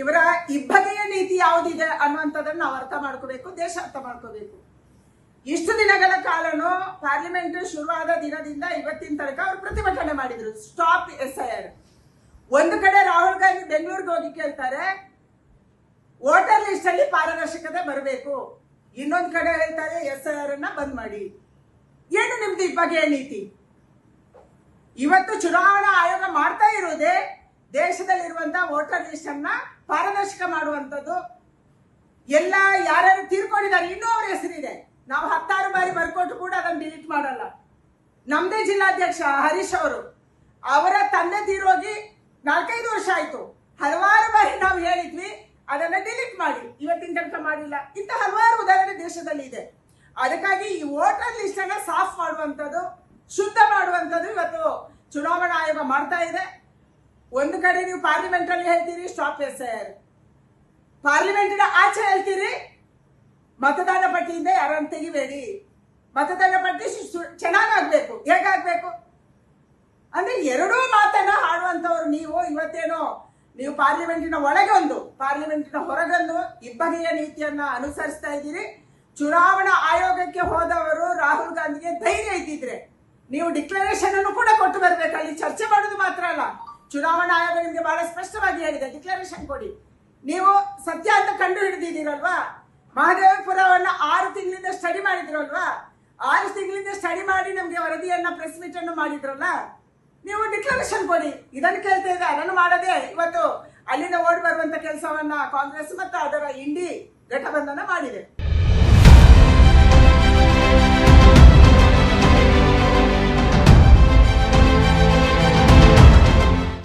ಇವರ ಇಬ್ಬಗೆಯ ನೀತಿ ಯಾವುದಿದೆ ಅನ್ನುವಂಥದ್ದನ್ನು ನಾವು ಅರ್ಥ ಮಾಡ್ಕೋಬೇಕು, ದೇಶ ಅರ್ಥ ಮಾಡ್ಕೋಬೇಕು. ಇಷ್ಟು ದಿನಗಳ ಕಾಲನು ಪಾರ್ಲಿಮೆಂಟ್ ಶುರುವಾದ ದಿನದಿಂದ ಇವತ್ತಿನ ತನಕ ಅವರು ಪ್ರತಿಭಟನೆ ಮಾಡಿದ್ರು. ಸ್ಟಾಪ್ ಎಸ್ ಐ ಆರ್ ಒಂದು ಕಡೆ ರಾಹುಲ್ ಗಾಂಧಿ ಬೆಂಗಳೂರಿಗೆ ಹೋಗಿ ಕೇಳ್ತಾರೆ, ವೋಟರ್ ಲಿಸ್ಟ್ ಅಲ್ಲಿ ಪಾರದರ್ಶಕತೆ ಬರಬೇಕು. ಇನ್ನೊಂದು ಕಡೆ ಹೇಳ್ತಾರೆ ಎಸ್ ಐ ಆರ್ ಅನ್ನ ಬಂದ್ ಮಾಡಿ. ಏನು ನಿಮ್ದು ಈ ನೀತಿ? ಇವತ್ತು ಚುನಾವಣಾ ಆಯೋಗ ಮಾಡ್ತಾ ಇರುವುದೇ ದೇಶದಲ್ಲಿರುವಂತಹ ವೋಟರ್ ಲಿಸ್ಟ್ ಅನ್ನ ಪಾರದರ್ಶಕ ಮಾಡುವಂಥದ್ದು. ಎಲ್ಲ ಯಾರ್ಯಾರು ತೀರ್ಕೊಂಡಿದ್ದಾರೆ ಇನ್ನೂ ಅವ್ರ ಹೆಸರಿದೆ. ನಾವು ಹತ್ತಾರು ಬಾರಿ ಬರ್ಕೊಟ್ಟು ಕೂಡ ಅದನ್ನು ಡಿಲೀಟ್ ಮಾಡಲ್ಲ. ನಮ್ದೇ ಜಿಲ್ಲಾಧ್ಯಕ್ಷ ಹರೀಶ್ ಅವರು, ಅವರ ತಂದೆ ತೀರೋಗಿ ನಾಲ್ಕೈದು ವರ್ಷ ಆಯ್ತು. ಹಲವಾರು ಬಾರಿ ನಾವು ಹೇಳಿದ್ವಿ, ಅದನ್ನ ಡಿಲೀಟ್ ಮಾಡಿ. ಇವತ್ತಿನ ತನಕ ಮಾಡಿಲ್ಲ. ಇಂಥ ಹಲವಾರು ಉದಾಹರಣೆ ದೇಶದಲ್ಲಿ ಇದೆ. ಅದಕ್ಕಾಗಿ ಈ ವೋಟರ್ ಲಿಸ್ಟ್ ಅನ್ನ ಸಾಫ್ ಮಾಡುವಂಥದ್ದು, ಶುದ್ಧ ಮಾಡುವಂಥದ್ದು ಇವತ್ತು ಚುನಾವಣಾ ಆಯೋಗ ಮಾಡ್ತಾ ಇದೆ. ಒಂದು ಕಡೆ ನೀವು ಪಾರ್ಲಿಮೆಂಟ್ ಅಲ್ಲಿ ಹೇಳ್ತೀರಿ ಸ್ಟಾಪ್ ಎಸ್ ಸರ್ ಪಾರ್ಲಿಮೆಂಟಿನ ಆಚೆ ಹೇಳ್ತೀರಿ, ಮತದಾನ ಪಟ್ಟಿಯಿಂದ ಯಾರನ್ನು ತೆಗಿಬೇಡಿ. ಮತದಾನ ಪಟ್ಟಿ ಚೆನ್ನಾಗಾಗ್ಬೇಕು. ಹೇಗಾಗ್ಬೇಕು? ಅಂದ್ರೆ ಎರಡೂ ಮಾತನ್ನ ಹಾಡುವಂತವ್ರು ನೀವು, ಇವತ್ತೇನೋ, ನೀವು ಪಾರ್ಲಿಮೆಂಟಿನ ಒಳಗೊಂದು ಪಾರ್ಲಿಮೆಂಟಿನ ಹೊರಗೊಂದು ಇಬ್ಬಗೆಯ ನೀತಿಯನ್ನ ಅನುಸರಿಸ್ತಾ ಇದ್ದೀರಿ. ಚುನಾವಣಾ ಆಯೋಗಕ್ಕೆ ಹೋದವರು ರಾಹುಲ್ ಗಾಂಧಿಗೆ ಧೈರ್ಯ ಇದ್ದಿದ್ರೆ ನೀವು ಡಿಕ್ಲರೇಷನ್ ಅನ್ನು ಕೂಡ ಕೊಟ್ಟು ಬರ್ಬೇಕು. ಅಲ್ಲಿ ಚರ್ಚೆ ಮಾಡೋದು ಮಾತ್ರ ಅಲ್ಲ. ಚುನಾವಣಾ ಆಯೋಗ ನಿಮಗೆ ಬಹಳ ಸ್ಪಷ್ಟವಾಗಿ ಹೇಳಿದೆ ಡಿಕ್ಲರೇಷನ್ ಕೊಡಿ. ನೀವು ಸತ್ಯ ಅಂತ ಕಂಡು ಹಿಡಿದಿದ್ದೀರಲ್ವಾ ಮಹದೇವಪುರವನ್ನು ಆರು ತಿಂಗಳಿಂದ ಸ್ಟಡಿ ಮಾಡಿದ್ರಲ್ವಾ? ಆರು ತಿಂಗಳಿಂದ ಸ್ಟಡಿ ಮಾಡಿ ನಮಗೆ ವರದಿಯನ್ನ ಪ್ರೆಸ್ ಮೀಟ್ ಅನ್ನು ಮಾಡಿದ್ರಲ್ಲ? ನೀವು ಡಿಕ್ಲರೇಷನ್ ಕೊಡಿ. ಇದನ್ನು ಕೇಳ್ತಾ ಇದೆ ಅದನ್ನು ಮಾಡದೆ ಇವತ್ತು ಅಲ್ಲಿಂದ ಓಡ್ ಬರುವಂತ ಕೆಲಸವನ್ನ ಕಾಂಗ್ರೆಸ್ ಮತ್ತು ಅದರ ಇಂಡಿ ಘಟಬಂಧನ ಮಾಡಿದೆ.